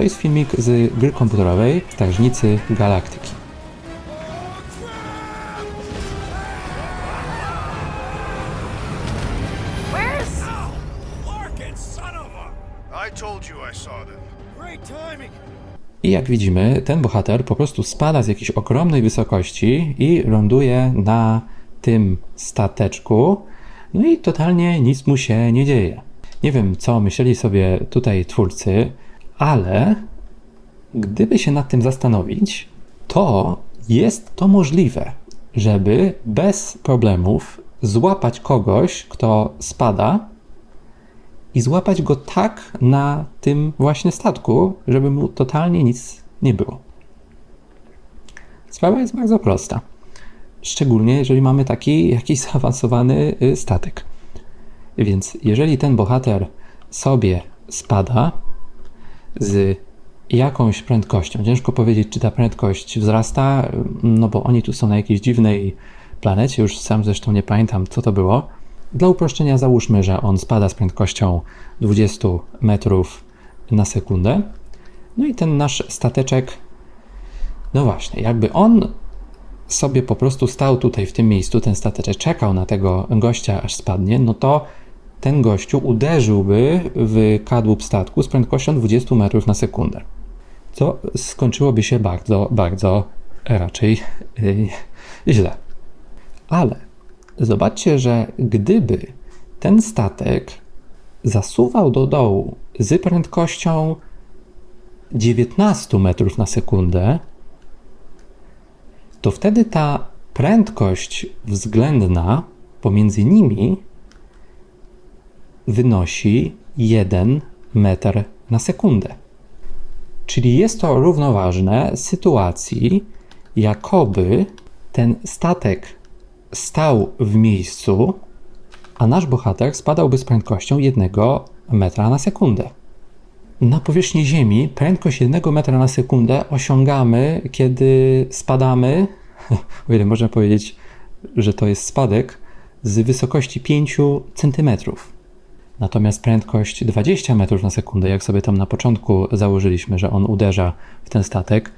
To jest filmik z gry komputerowej Strażnicy Galaktyki. I jak widzimy, ten bohater po prostu spada z jakiejś ogromnej wysokości i ląduje na tym stateczku. No i totalnie nic mu się nie dzieje. Nie wiem, co myśleli sobie tutaj twórcy, ale gdyby się nad tym zastanowić, to jest to możliwe, żeby bez problemów złapać kogoś, kto spada i złapać go tak na tym właśnie statku, żeby mu totalnie nic nie było. Sprawa jest bardzo prosta. Szczególnie jeżeli mamy taki jakiś zaawansowany y, statek. Więc jeżeli ten bohater sobie spada z jakąś prędkością, ciężko powiedzieć, czy ta prędkość wzrasta, no bo oni tu są na jakiejś dziwnej planecie, już sam zresztą nie pamiętam, co to było. Dla uproszczenia załóżmy, że on spada z prędkością 20 metrów na sekundę. No i ten nasz stateczek, no właśnie, jakby on sobie po prostu stał tutaj w tym miejscu, ten stateczek czekał na tego gościa, aż spadnie, no to ten gościu uderzyłby w kadłub statku z prędkością 20 metrów na sekundę. Co skończyłoby się bardzo, bardzo raczej yy, źle. Ale zobaczcie, że gdyby ten statek zasuwał do dołu z prędkością 19 metrów na sekundę, to wtedy ta prędkość względna pomiędzy nimi wynosi 1 metr na sekundę. Czyli jest to równoważne sytuacji, jakoby ten statek stał w miejscu, a nasz bohater spadałby z prędkością 1 metra na sekundę. Na powierzchni Ziemi prędkość 1 metra na sekundę osiągamy, kiedy spadamy, o ile można powiedzieć, że to jest spadek, z wysokości 5 cm. Natomiast prędkość 20 metrów na sekundę, jak sobie tam na początku założyliśmy, że on uderza w ten statek,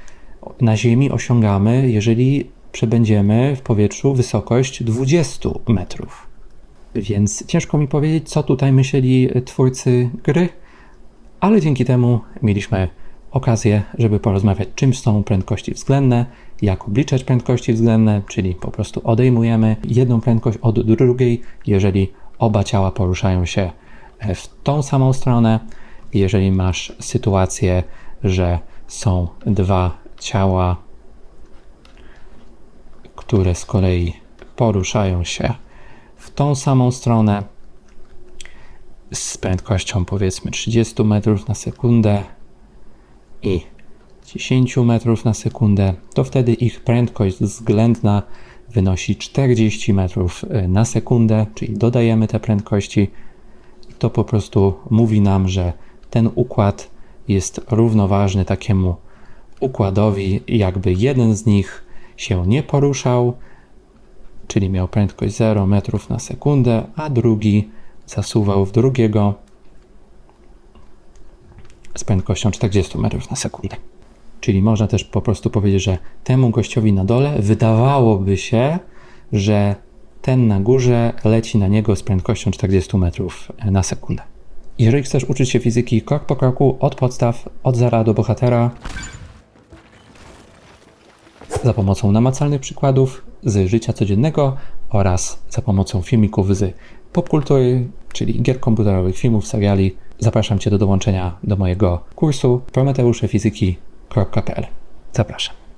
na Ziemi osiągamy, jeżeli przebędziemy w powietrzu wysokość 20 metrów. Więc ciężko mi powiedzieć, co tutaj myśleli twórcy gry, ale dzięki temu mieliśmy okazję, żeby porozmawiać, czym są prędkości względne, jak obliczać prędkości względne, czyli po prostu odejmujemy jedną prędkość od drugiej, jeżeli oba ciała poruszają się w tą samą stronę. Jeżeli masz sytuację, że są dwa ciała, które z kolei poruszają się w tą samą stronę z prędkością powiedzmy 30 metrów na sekundę i 10 metrów na sekundę, to wtedy ich prędkość względna wynosi 40 metrów y, na sekundę, czyli dodajemy te prędkości to po prostu mówi nam, że ten układ jest równoważny takiemu układowi, jakby jeden z nich się nie poruszał, czyli miał prędkość 0 metrów na sekundę, a drugi zasuwał w drugiego z prędkością 40 metrów na sekundę. Czyli można też po prostu powiedzieć, że temu gościowi na dole wydawałoby się, że ten na górze leci na niego z prędkością 40 metrów na sekundę. Jeżeli chcesz uczyć się fizyki krok po kroku, od podstaw, od zera do bohatera, za pomocą namacalnych przykładów z życia codziennego oraz za pomocą filmików z popkultury, czyli gier komputerowych, filmów, seriali. Zapraszam Cię do dołączenia do mojego kursu prometeuszefiziki.pl. Zapraszam.